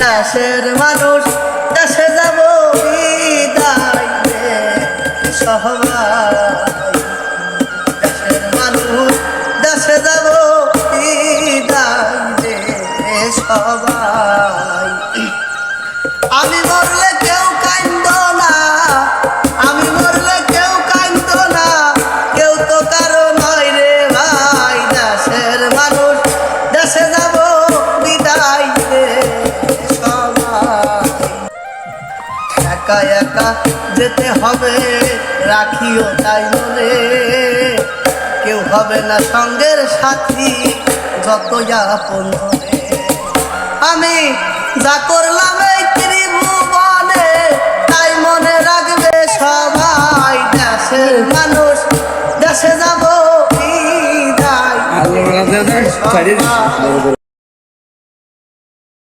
দেশের মানুষ, দেশে যাব বিদায় রে সবাই দেশের মানুষ, দেশে যাব বিদায় আমি মরলে কেউ কান্দ না, আমি মরলে কেউ কান্দ না, কেউ তো কারও নয় রে ভাই। দেশের মানুষ, দেশে যাব একা একা যেতে হবে, রাখিও তাই মনে। কেউ হবে না সঙ্গের সাথী যত ধরে আমি যা করলাম এই ত্রিভুবনে, তাই মনে রাখবে সবাই, দেশের মানুষ, দেশে যাব